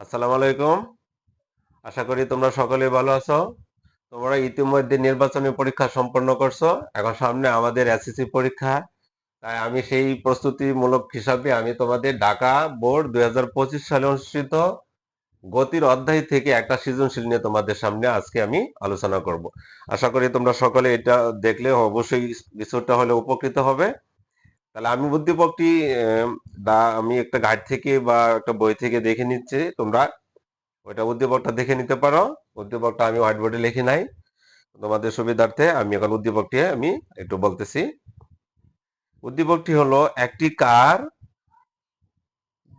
আসসালামু আলাইকুম। আশা করি তোমরা সকলে ভালো আছো। তোমরা ইতিমধ্যে নির্বাচনী পরীক্ষা সম্পন্ন করছ। এখন সামনে আমাদের এসএসসি পরীক্ষা। তাই আমি সেই প্রস্তুতিমূলক হিসাবে আমি তোমাদের ঢাকা বোর্ড দুই হাজার পঁচিশ সালে অনুষ্ঠিত গতির অধ্যায় থেকে একটা সৃজনশীল নিয়ে তোমাদের সামনে আজকে আমি আলোচনা করব। আশা করি তোমরা সকলে এটা দেখলে অবশ্যই কিছুটা হলে উপকৃত হবে। তাহলে আমি বুদ্ধিপকটি বা আমি একটা গাইড থেকে বা একটা বই থেকে দেখে নিচ্ছি, তোমরা ওইটা উদ্দীপকটা দেখে নিতে পারো। উদ্দীপকটা আমি হোয়াইট বোর্ডে লিখি নাই। তোমাদের সুবিধার্থে আমি এখন উদ্দীপকটি আমি একটু বলতেছি। উদ্দীপকটি হলো একটি কার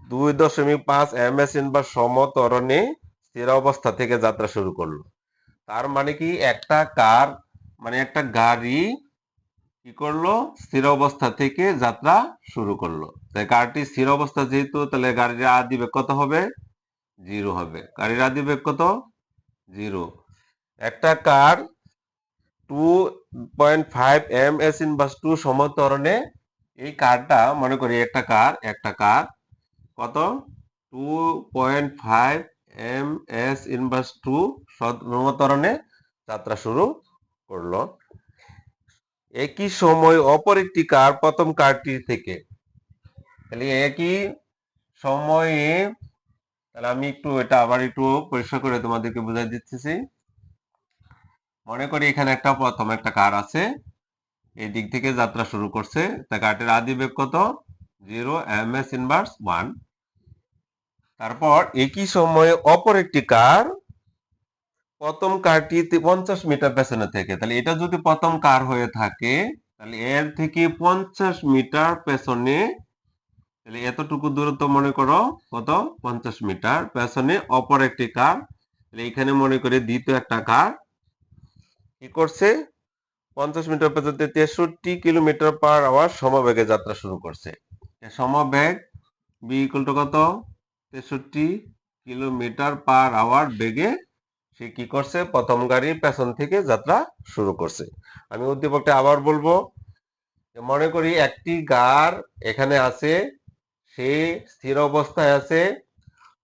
দুই দশমিক পাঁচ এম এস বা সমতরণে স্থির অবস্থা থেকে যাত্রা শুরু করল। তার মানে কি? একটা কার মানে একটা গাড়ি কি করল? স্থির অবস্থা থেকে যাত্রা শুরু করল। তাই কারটি স্থির অবস্থা যেহেতু, তাহলে গাড়ির আদি বেগ কত হবে? জিরো হবে। গাড়ির আদি বেগ কত? জিরো। একটা car two point five m s inverse two সমতরণে এই কারটা, মনে করি একটা কার একটা কার কত? Two point five m s inverse two সমতরণে যাত্রা শুরু করল। একই সময় অপর একটি কার প্রথম কারটি থেকে। তাহলে একই সময়ে, তাহলে আমি একটু এটা আবার একটু পরিষ্কার করে তোমাদেরকে বুঝাই দিচ্ছি মনে করি এখানে একটা প্রথম একটা কার আছে, এই দিক থেকে যাত্রা শুরু করছে। তা কার্টের আদি বেগ কত? Zero, m s inverse one. তারপর একই সময়ে অপর একটি কার প্রথম কারটি পঞ্চাশ মিটার পেছনে থেকে। তাহলে এটা যদি প্রথম কার হয়ে থাকে, তাহলে এর থেকে পঞ্চাশ মিটার পেছনে, তাহলে এতটুকু দূরত্ব মনে করো, কত? পঞ্চাশ মিটার পেছনে অপর একটি কার। তাহলে এখানে মনে করে দ্বিতীয় একটা কার। কি করছে? পঞ্চাশ মিটার পেছনে তেষট্টি কিলোমিটার পার আওয়ার সমবেগে যাত্রা শুরু করছে। সমবেগ বি ইকুয়াল টু কত? তেষট্টি কিলোমিটার পার আওয়ার বেগে সে কি করছে? প্রথম গাড়ির পেছন থেকে যাত্রা শুরু করছে। আমি উদ্দীপকটা আবার বলব মনে করি একটি গার এখানে আছে, সে স্থির অবস্থায় আছে,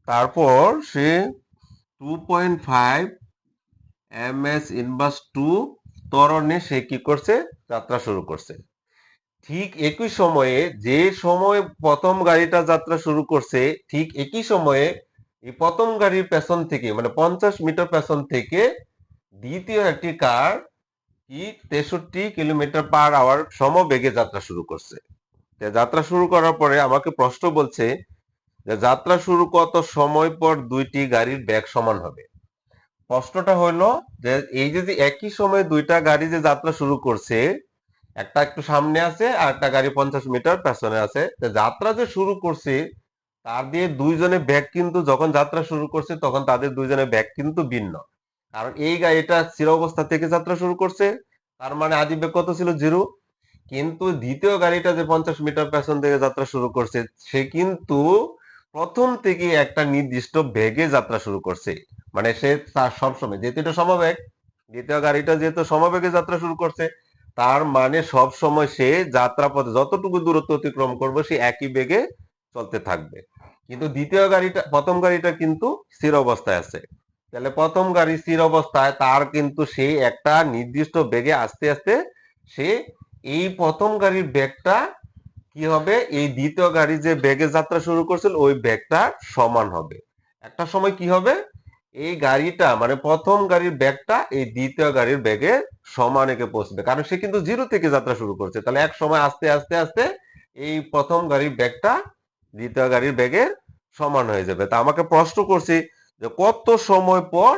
তারপর সে two point five m s inverse two তরণে সে কি করছে? যাত্রা শুরু করছে। ঠিক একই সময়ে যে সময় প্রথম গাড়িটা যাত্রা শুরু করছে, ঠিক একই সময়ে এই প্রথম গাড়ির পেছন থেকে মানে পঞ্চাশ মিটার পেছন থেকে দ্বিতীয় একটি কার কি তেষট্টি কিলোমিটার পার আওয়ার সমবেগে যাত্রা শুরু করছে। যাত্রা শুরু করার পরে আমাকে প্রশ্ন বলছে যে যাত্রা শুরু কত সময় পর দুইটি গাড়ির ব্যাগ সমান হবে? প্রশ্নটা হলো যে এই যদি একই সময়ে দুইটা গাড়ি যে যাত্রা শুরু করছে, একটা একটু সামনে আছে আর একটা গাড়ি পঞ্চাশ মিটার পেছনে আছে যাত্রা যে শুরু করছে তার দিয়ে দুইজনে ব্যাগ কিন্তু যখন যাত্রা শুরু করছে, তখন তাদের দুইজনের ব্যাগ কিন্তু ভিন্ন। কারণ এই গাড়িটা স্থির অবস্থা থেকে যাত্রা শুরু করছে, তার মানে আদি বেগ কত ছিল? জিরো। কিন্তু দ্বিতীয় গাড়িটা যে পঞ্চাশ মিটার পেছন থেকে যাত্রা শুরু করছে, সে কিন্তু প্রথম থেকে একটা নির্দিষ্ট বেগে যাত্রা শুরু করছে। মানে সে তার সবসময়, যেহেতু এটা সমবেগ, দ্বিতীয় গাড়িটা যেহেতু সমবেগে যাত্রা শুরু করছে, তার মানে সব সময় সে যাত্রা পথে যতটুকু দূরত্ব অতিক্রম করবে, সে একই বেগে চলতে থাকবে। কিন্তু দ্বিতীয় গাড়িটা, প্রথম গাড়িটা কিন্তু স্থির অবস্থায় আছে। তাহলে প্রথম গাড়ি স্থির অবস্থায়, তার কিন্তু সে একটা নির্দিষ্ট বেগে আস্তে আস্তে সে এই প্রথম গাড়ির ব্যাগটা কি হবে? এই দ্বিতীয় গাড়ি যে ব্যাগে যাত্রা শুরু করছিল, ওই ব্যাগটা সমান হবে। একটা সময় কি হবে? এই গাড়িটা মানে প্রথম গাড়ির ব্যাগটা এই দ্বিতীয় গাড়ির ব্যাগে সমান একে পৌঁছবে। কারণ সে কিন্তু জিরো থেকে যাত্রা শুরু করছে। তাহলে এক সময় আস্তে আস্তে আস্তে এই প্রথম গাড়ির ব্যাগটা দ্বিতীয় গাড়ির ব্যাগের সমান হয়ে যাবে। তা আমাকে প্রশ্ন করছি যে কত সময় পর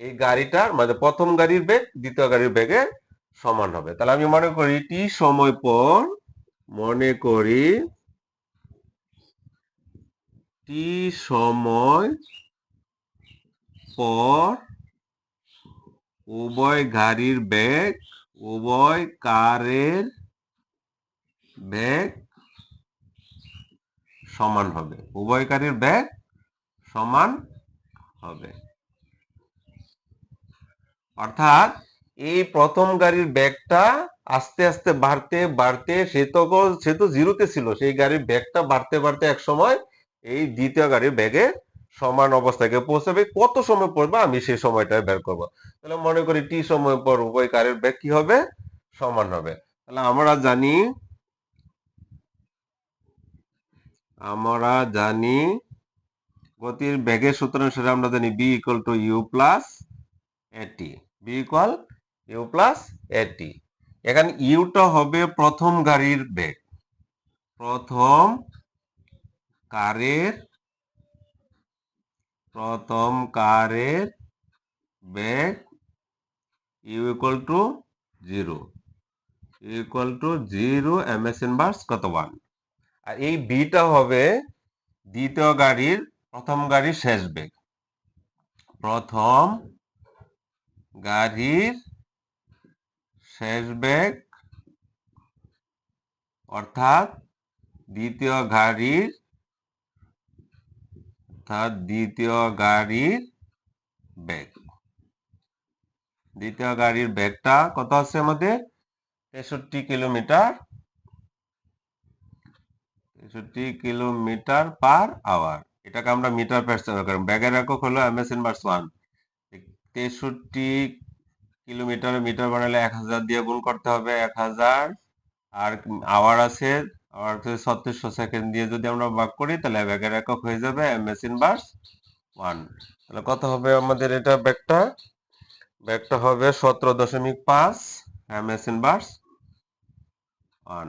এই গাড়িটার মানে প্রথম গাড়ির বেগ দ্বিতীয় গাড়ির বেগের সমান হবে? তাহলে আমি মনে করি টি সময় পর মনে করি টি সময় পর উভয় গাড়ির বেগ, উভয় কারের বেগ সমান হবে। উভয় গাড়ির ব্যাগ সমান হবে। অর্থাৎ এই প্রথম গাড়ির ব্যাগটা আস্তে আস্তে বাড়তে বাড়তে সে তো সে তো জিরোতে ছিল, সেই গাড়ির ব্যাগটা বাড়তে বাড়তে এক সময় এই দ্বিতীয় গাড়ির ব্যাগে সমান অবস্থাকে পৌঁছাবে। কত সময় পড়বে? আমি সেই সময়টা বের করব। তাহলে মনে করি টি সময় পর উভয় কারের ব্যাগ কি হবে? সমান হবে। তাহলে আমরা জানি আমরা জানি গতির বেগের সূত্র অনুসারে আমরা জানি v equal to u plus at v equal u plus at এখানে ইউটা হবে প্রথম গাড়ির বেগ। প্রথম কারের প্রথম কারের বেগ u equal to zero equal to zero m s inverse কত ওয়ান আর এই বিটা হবে দ্বিতীয় গাড়ির প্রথম গাড়ির শেষ বেগ। প্রথম গাড়ির শেষ বেগ অর্থাৎ দ্বিতীয় গাড়ির অর্থাৎ দ্বিতীয় গাড়ির বেগ। দ্বিতীয় গাড়ির বেগটা কত আছে আমাদের? তেষট্টি কিলোমিটার তেষট্টি কিলোমিটার পার আওয়ার। এটাকে আমরা মিটার পার সেকেন্ড করি। ব্যাগের একক হলো এম এস ইনভার্স ওয়ান। তেষট্টি কিলোমিটার, মিটার বানালে এক হাজার দিয়ে গুণ করতে হবে এক হাজার। আর আওয়ার আছে, আওয়ার ছত্রিশশো সেকেন্ড দিয়ে যদি আমরা ভাগ করি, তাহলে ব্যাগের একক হয়ে যাবে এম এস ইনভার্স ওয়ান। তাহলে কত হবে আমাদের এটা ব্যাগটা? ব্যাগটা হবে সতেরো দশমিক পাঁচ এম এস ইনভার্স ওয়ান।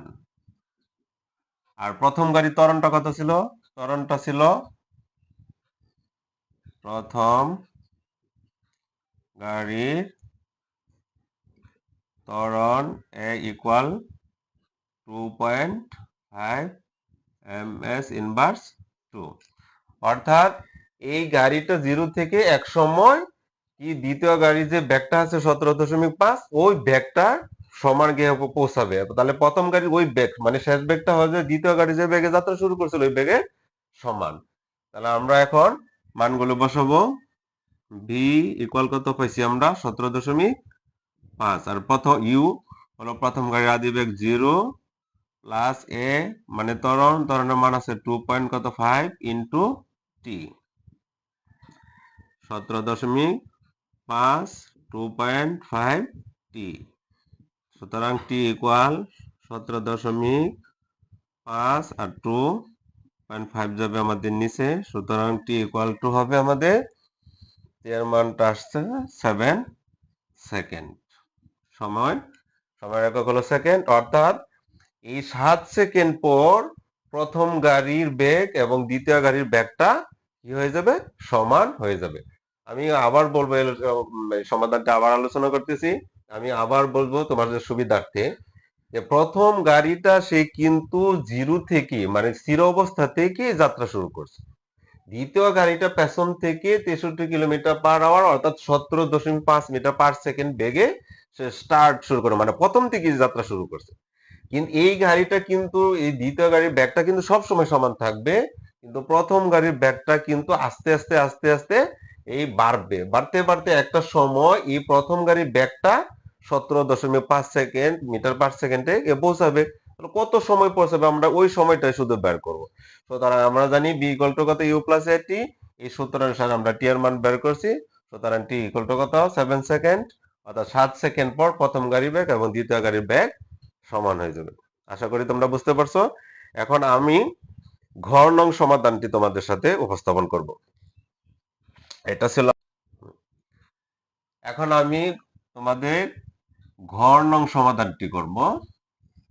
আর প্রথম গাড়ি ত্বরণটা কত ছিল? ত্বরণটা ছিল প্রথম গাড়ির তরণ a equal to point five m s inverse two অর্থাৎ এই গাড়িটা জিরো থেকে এক সময় কি দ্বিতীয় গাড়ির যে ব্যাগটা আছে সতেরো দশমিক পাঁচ, ওই ব্যাগটা সমান গিয়ে পৌঁছাবে। তাহলে প্রথম গাড়ির ওই বেগ মানে শেষ ব্যাগটা হবে দ্বিতীয় গাড়ি যে ব্যাগে যাত্রা শুরু করছিল, ওই বেগে সমান। তাহলে আমরা এখন মানগুলো বসাবো। ভি ইকুয়াল কত পাইছি আমরা? সতেরো দশমিক পাঁচ। আর প্রথম ইউ হলো প্রথম গাড়ির আদি বেগ জিরো প্লাস এ মানে তরণ তরণের মান আছে টু পয়েন্ট কত ফাইভ ইন্টু টি সতেরো দশমিক পাঁচ টু পয়েন্ট ফাইভ টি সুতরাং টি ইকুয়াল সতেরো দশমিক পাঁচ আর টু পয়েন্ট ফাইভ যাবে আমাদের নিচে। সুতরাং টি ইকুয়াল টু হবে আমাদের। এর মানটা আসছে সেভেন সেকেন্ড সময়? সময় একক হলো সেকেন্ড অর্থাৎ এই সাত সেকেন্ড পর প্রথম গাড়ির বেগ এবং দ্বিতীয় গাড়ির ব্যাগটা কি হয়ে যাবে? সমান হয়ে যাবে। আমি আবার বলব সমাধানটা আবার আলোচনা করতেছি। আমি আবার বলব তোমাদের সুবিধার্থে যে প্রথম গাড়িটা সে কিন্তু জিরো থেকে মানে স্থির অবস্থা থেকে যাত্রা শুরু করছে। দ্বিতীয় গাড়িটা পেছন থেকে তেষট্টি কিলোমিটার পার আওয়ার অর্থাৎ সতেরো দশমিক পাঁচ মিটার পার সেকেন্ড বেগে সে স্টার্ট শুরু করে মানে প্রথম থেকে যাত্রা শুরু করছে। কিন্তু এই গাড়িটা কিন্তু, এই দ্বিতীয় গাড়ির ব্যাগটা কিন্তু সব সময় সমান থাকবে, কিন্তু প্রথম গাড়ির ব্যাগটা কিন্তু আস্তে আস্তে আস্তে আস্তে এই বাড়বে। বাড়তে বাড়তে একটা সময় এই প্রথম গাড়ির ব্যাগটা সতেরো দশমিক পাঁচ সেকেন্ড, মিটার পার সেকেন্ডে পৌঁছাবে। কত সময় পৌঁছাবে? আমরা ওই সময়টাই শুধু বের করব। সুতরাং আমরা জানি বি ইকুয়াল টু কত? ইউ প্লাস এ টি এই সূত্র অনুসারে আমরা টি এর মান বের করছি। সুতরাং টি ইকুয়াল টু কত? সেভেন সেকেন্ড অর্থাৎ সাত সেকেন্ড পর প্রথম গাড়ি ব্যাগ এবং দ্বিতীয় গাড়ির ব্যাগ সমান হয়ে যাবে। আশা করি তোমরা বুঝতে পারছ। এখন আমি ঘর নং সমাধানটি তোমাদের সাথে উপস্থাপন করব। এটা ছিল এখন আমি তোমাদের ঘর সমাধানটি করব।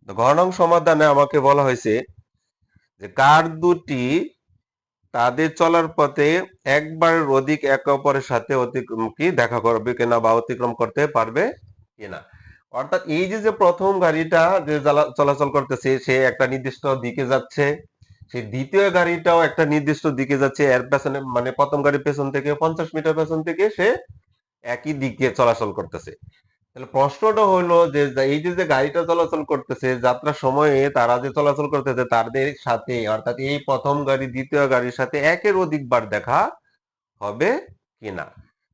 ঘর নং সমাধানে আমাকে বলা হয়েছে যে কার দুটি তাদের চলার পথে একবারের অধিক একে অপরের সাথে অতিক্রম কি দেখা করবে কিনা বা অতিক্রম করতে পারবে কিনা। অর্থাৎ এই যে যে প্রথম গাড়িটা যে চলাচল করতেছে, সে একটা নির্দিষ্ট দিকে যাচ্ছে সেই দ্বিতীয় গাড়িটাও একটা নির্দিষ্ট দিকে যাচ্ছে, এর পেছনে মানে প্রথম গাড়ির পেছন থেকে পঞ্চাশ মিটার পেছন থেকে সে একই দিকে চলাচল করতেছে। তাহলে প্রশ্নটা হলো যে এই যে যে গাড়িটা চলাচল করতেছে যাত্রার সময়ে তারা যে চলাচল করতেছে, তাদের সাথে, অর্থাৎ এই প্রথম গাড়ি, দ্বিতীয় গাড়ির সাথে একের অধিকবার দেখা হবে কিনা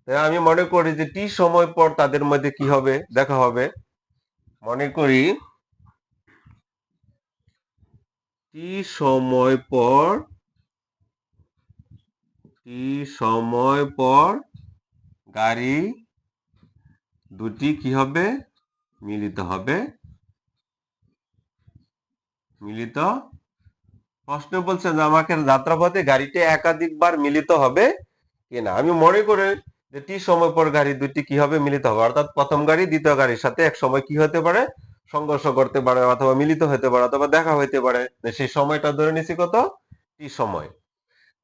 আমি মনে করি যে, টি সময় পর তাদের মধ্যে কি হবে? দেখা হবে। মনে করি টি সময় পর, টি সময় পর গাড়ি দুটি কি হবে? মিলিত হবে। মিলিত। প্রশ্ন বলছে যে আমাকে যাত্রাপথে গাড়িটি একাধিকবার মিলিত হবে কিনা? আমি মনে করে যে টি সময় পর গাড়ি দুটি কি হবে? মিলিত হবে। অর্থাৎ প্রথম গাড়ি, দ্বিতীয় গাড়ির সাথে এক সময় কি হতে পারে? সংঘর্ষ করতে পারে অথবা মিলিত হতে পারে অথবা দেখা হইতে পারে। সেই সময়টা ধরে নিছি কত? টি সময়।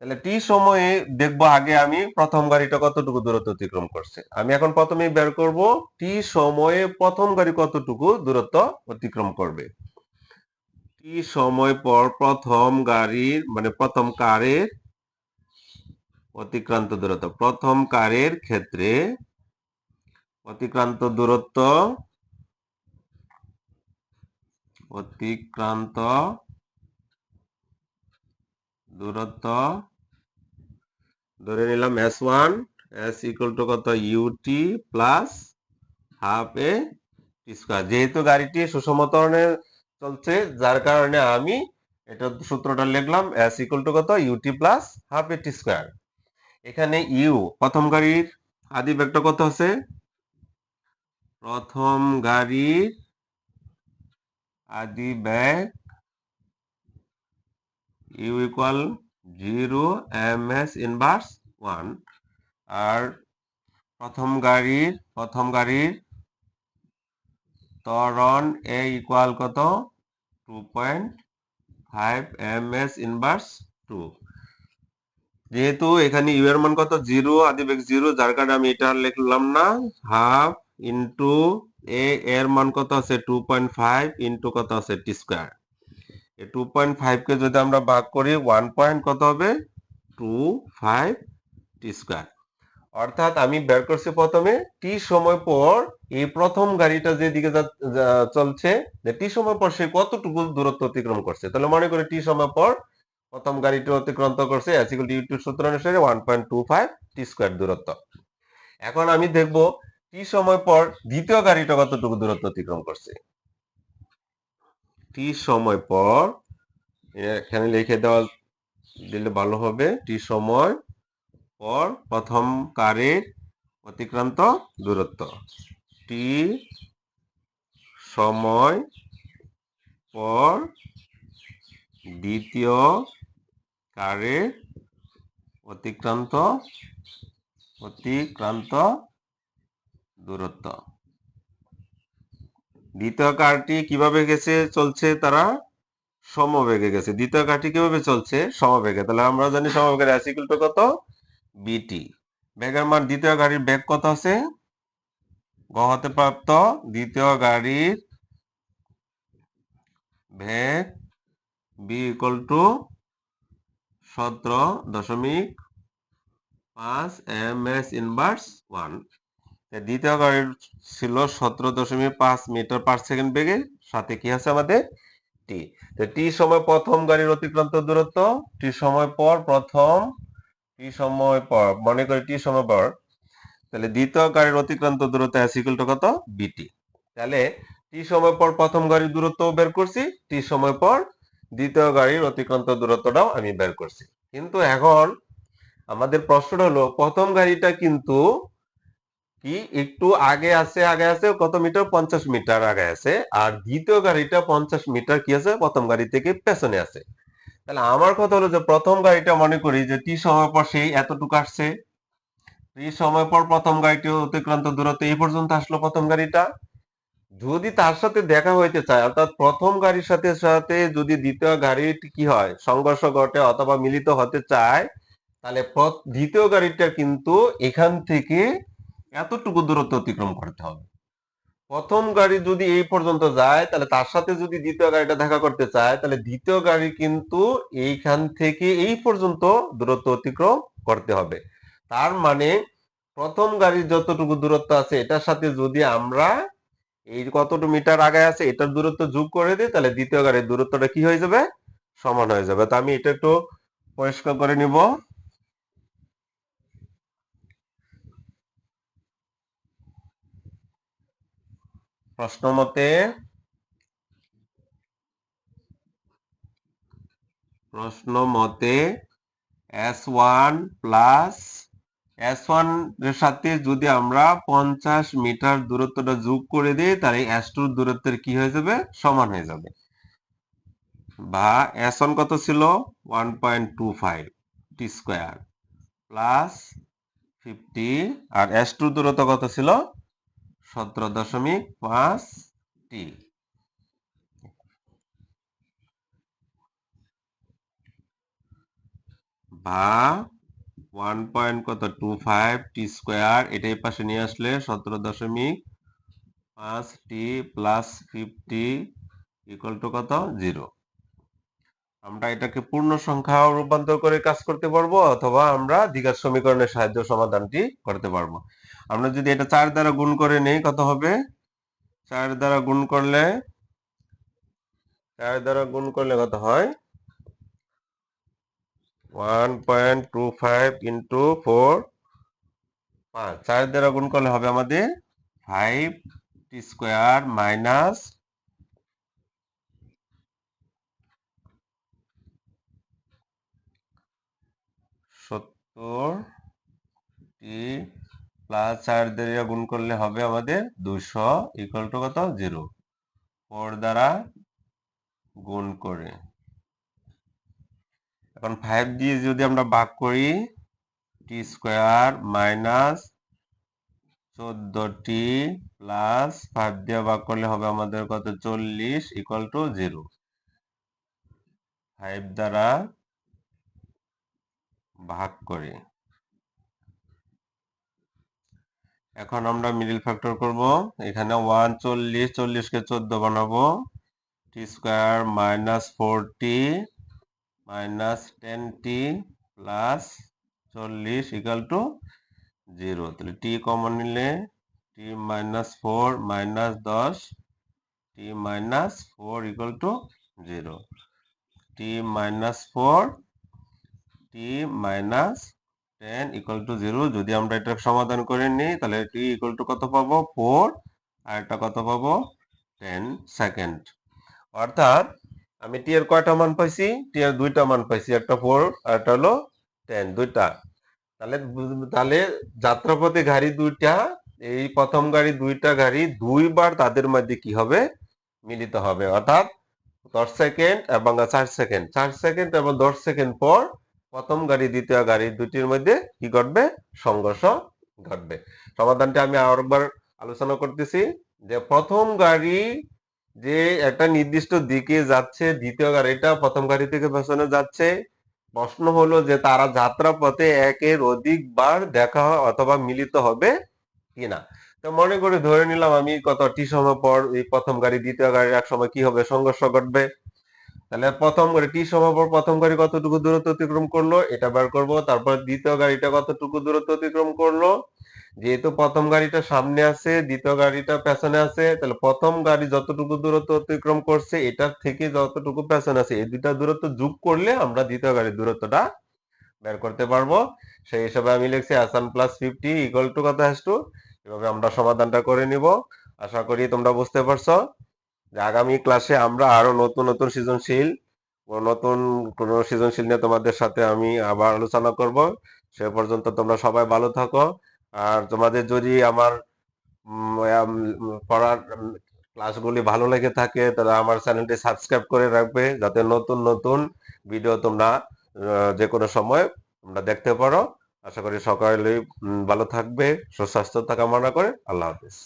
তাহলে টি সময়ে দেখব আগে আমি প্রথম গাড়িটা কতটুকু দূরত্ব অতিক্রম করছে। আমি এখন প্রথমেই বের করব, টি সময়ে প্রথম গাড়ি কতটুকু দূরত্ব অতিক্রম করবে? টি সময় পর প্রথম গাড়ির মানে প্রথম কারের অতিক্রান্ত দূরত্ব, প্রথম কারের ক্ষেত্রে অতিক্রান্ত দূরত্ব অতিক্রান্ত দূরত্ব ধরে নিলাম s one s equal to কত? U t plus half a t square যেহেতু গাড়িটি সুষম ত্বরণে চলছে, যার কারণে আমি এটা সূত্রটা লিখলাম এস ইকুয়াল টু কত? U t plus half a t square এখানে ইউ প্রথম গাড়ির আদি ব্যাগটা কত আছে? প্রথম গাড়ির আদি bag u equal zero m s inverse one আর প্রথম গাড়ির প্রথম গাড়ির ত্বরণ এ ইকুয়াল কত? Two point five m s inverse two যেহেতু এখানে ইউ এর মান কত? জিরো, আদিবেগ জিরো, যার কারণে আমি এটা লিখলাম না। হাফ ইন্টু এ এর মান কত আছে? টু পয়েন্ট ফাইভ ইন্টু কত আছে? T square two point five কে যদি আমরা ভাগ করি ওয়ান পয়েন্ট কত হবে? টু ফাইভ টি স্কোয়ার অর্থাৎ আমি বের করছি প্রথমে টি সময় পর এই প্রথম গাড়িটা যেদিকে চলছে টি সময় পর সে কতটুকু দূরত্ব অতিক্রম করছে? তাহলে মনে করি টি সময় পর প্রথম গাড়িটি অতিক্রান্ত করছে অ্যাসিকুল ইউটিউব সূত্র অনুসারে one point two five t square দূরত্ব। এখন আমি দেখব টি সময় পর দ্বিতীয় গাড়িটা কতটুকু দূরত্ব অতিক্রম করছে? টি সময় পর, এখানে লিখে দেওয়া দিলে ভালো হবে। টি সময় পর প্রথম কারের অতিক্রান্ত দূরত্ব। টি সময় পর দ্বিতীয় কারের অতিক্রান্ত অতিক্রান্ত দূরত্ব। দ্বিতীয় কারটি কীভাবে গেছে চলছে তারা? সমবেগে গেছে। দ্বিতীয় কারটি কীভাবে চলছে? সমবেগে। তাহলে আমরা জানি সমবেগের অ্যাসিকুল টু কত? বিটি বেগের মান দ্বিতীয় গাড়ির বেগ কত আছে? গ হতে প্রাপ্ত দ্বিতীয় গাড়ির বেগ বি ইকুয়াল টু সতেরো দশমিক পাঁচ এম এস ইনভার্স ওয়ান দ্বিতীয় গাড়ির ছিল সতেরো দশমিক পাঁচ মিটার পার সেকেন্ড বেগে। সাথে কি আছে আমাদের? টি তো টি সময় প্রথম গাড়ির অতিক্রান্ত দূরত্ব টি সময় পর প্রথম টি সময় পর, মনে করি টি সময় পর। তাহলে দ্বিতীয় গাড়ির অতিক্রান্ত দূরত্ব অ্যাসিকুল টু কত? বিটি তাহলে টি সময় পর প্রথম গাড়ির দূরত্ব বের করছি টি সময় পর দ্বিতীয় গাড়ির অতিক্রান্ত দূরত্বটাও আমি বের করছি। কিন্তু এখন আমাদের প্রশ্নটা হলো, প্রথম গাড়িটা কিন্তু কি? একটু আগে আছে আগে আছে, কত মিটার? পঞ্চাশ মিটার আগে আছে। আর দ্বিতীয় গাড়িটা পঞ্চাশ মিটার কি আছে? প্রথম গাড়ি থেকে পেছনে আছে। তাহলে আমার কথা হলো যে, প্রথম গাড়িটা মনে করি যে, টি সময় পর সেই এতটুকু আসছে। টি সময় পর প্রথম গাড়িটি অতিক্রান্ত দূরত্ব এই পর্যন্ত আসলো প্রথম গাড়িটা। যদি তার সাথে দেখা হইতে চায়, অর্থাৎ প্রথম গাড়ির সাথে সাথে যদি দ্বিতীয় গাড়িটি কি হয়, সংঘর্ষ ঘটে অথবা মিলিত হতে চায়, তাহলে দ্বিতীয় গাড়িটা কিন্তু এখান থেকে এতটুকু দূরত্ব অতিক্রম করতে হবে। প্রথম গাড়ি যদি এই পর্যন্ত যায়, তাহলে তার সাথে যদি দ্বিতীয় গাড়িটা দেখা করতে চায়, তাহলে দ্বিতীয় গাড়ি কিন্তু এইখান থেকে এই পর্যন্ত দূরত্ব অতিক্রম করতে হবে। তার মানে প্রথম গাড়ির যতটুকু দূরত্ব আছে, এটার সাথে যদি আমরা এই কতটুকু মিটার আগে আছে, এটার দূরত্ব যোগ করে দিই, তাহলে দ্বিতীয় গাড়ির দূরত্বটা কি হয়ে যাবে? সমান হয়ে যাবে। তো আমি এটা একটু পরিষ্কার করে নিব। প্রশ্ন মতে প্রশ্ন মতে এস ওয়ান প্লাস এস ওয়ানের সাথে যদি আমরা পঞ্চাশ মিটার দূরত্বটা যোগ করে দিই, তাহলে এস টুর দূরত্বের কি হয়ে যাবে? সমান হয়ে যাবে। বা এস ওয়ান কত ছিল? One point two five t square plus fifty আর এস টুর দূরত্ব কত ছিল? সতেরো দশমিক পাঁচ টি। বা ওয়ান পয়েন্ট কত? Two five t square. এটাই পাশে নিয়ে আসলে সতেরো দশমিক পাঁচ t plus fifty equal to কত? জিরো। আমরা এটাকে পূর্ণ সংখ্যা রূপান্তর করে কাজ করতে পারব, অথবা আমরা দ্বিঘাত সমীকরণের সাহায্য সমাধানটি করতে পারব। আমরা যদি এটা চার দ্বারা গুণ করে নেই, কত হবে? চার দ্বারা গুণ করলে, চার দ্বারা গুণ করলে কত হয়? One point two five into four, পাঁচ। চার দ্বারা গুণ করলে হবে আমাদের ফাইভ টি স্কোয়ার মাইনাস সত্তর টি প্লাস চার দ্বারা গুণ করলে হবে আমাদের দুশো ইকুয়াল টু কত? জিরো ফোর দ্বারা গুণ করে। এখন ফাইভ দিয়ে যদি আমরা ভাগ করি টি স্কোয়ার মাইনাস চোদ্দ টি প্লাস ফাইভ দিয়ে ভাগ করলে হবে আমাদের কত? চল্লিশ ইকুয়াল টু জিরো ফাইভ দ্বারা ভাগ করে। এখন আমরা মিডিল ফ্যাক্টর করব। এখানে ওয়ান চল্লিশ চল্লিশকে চোদ্দ বানাবো। T square minus forty minus ten t plus চল্লিশ ইকাল টু জিরো তাহলে টি কমন নিলে টি মাইনাস ফোর মাইনাস দশ t minus four equal to zero t minus four t minus ten equal to zero যদি আমরা এটা সমাধান করে নিই, তাহলে টি ইকুয়াল টু কত পাবো? ফোর আর এটা কত পাবো? টেন সেকেন্ড অর্থাৎ আমি টি এর কয়টা মান পাইছি? টি এর দুইটা মান পাইছি, একটা ফোর আর একটা হলো টেন দুইটা। তাহলে তাহলে যাত্রাপথে গাড়ি দুইটা, এই প্রথম গাড়ি দুইটা গাড়ি দুইবার তাদের মধ্যে কি হবে? মিলিত হবে। অর্থাৎ দশ সেকেন্ড এবং চার সেকেন্ড চার সেকেন্ড এবং দশ সেকেন্ড পর প্রথম গাড়ি, দ্বিতীয় গাড়ি দুটির মধ্যে কি ঘটবে? সংঘর্ষ ঘটবে। সমাধানটা আমি আরেকবার আলোচনা করতেছি যে প্রথম গাড়ি যে একটা নির্দিষ্ট দিকে যাচ্ছে, দ্বিতীয় গাড়িটা প্রথম গাড়ি থেকে পেছনে যাচ্ছে, প্রশ্ন হলো যে তারা যাত্রা পথে একের অধিকবার দেখা অথবা মিলিত হবে কিনা? তো মনে করে ধরে নিলাম আমি কত টি সময় পর এই প্রথম গাড়ি, দ্বিতীয় গাড়ির এক সময় কি হবে, সংঘর্ষ ঘটবে? তাহলে প্রথম গাড়ি টি সময় পর প্রথম গাড়ি কতটুকু দূরত্ব অতিক্রম করল? এটা বের করব। তারপর দ্বিতীয় গাড়িটা কতটুকু দূরত্ব অতিক্রম করল? যেহেতু প্রথম গাড়িটা সামনে আছে, দ্বিতীয় গাড়িটা পেছনে আছে, তাহলে প্রথম গাড়ি যতটুকু দূরত্ব অতিক্রম করছে, এটার থেকে যতটুকু পেছনে আছে, এই দুটা দূরত্ব যোগ করলে আমরা দ্বিতীয় গাড়ির দূরত্বটা বের করতে পারব। সেই হিসাবে আমি লিখছি আসান প্লাস ফিফটি ইকুয়াল টু কত হ্যাস টু এভাবে আমরা সমাধানটা করে নিব। আশা করি তোমরা বুঝতে পারছ। যে আগামী ক্লাসে আমরা আরও নতুন নতুন সৃজনশীল নতুন কোন সৃজনশীল নিয়ে তোমাদের সাথে আমি আবার আলোচনা করব। সে পর্যন্ত তোমরা সবাই ভালো থাকো। আর তোমাদের যদি আমার পড়ার ক্লাসগুলি ভালো লেগে থাকে, তাহলে আমার চ্যানেলটি সাবস্ক্রাইব করে রাখবে। যাতে নতুন নতুন ভিডিও তোমরা যে কোনো সময় তোমরা দেখতে পারো। আশা করি সকালে ভালো থাকবে সুস্বাস্থ্যতা কামনা করে। আল্লাহ হাফিজ।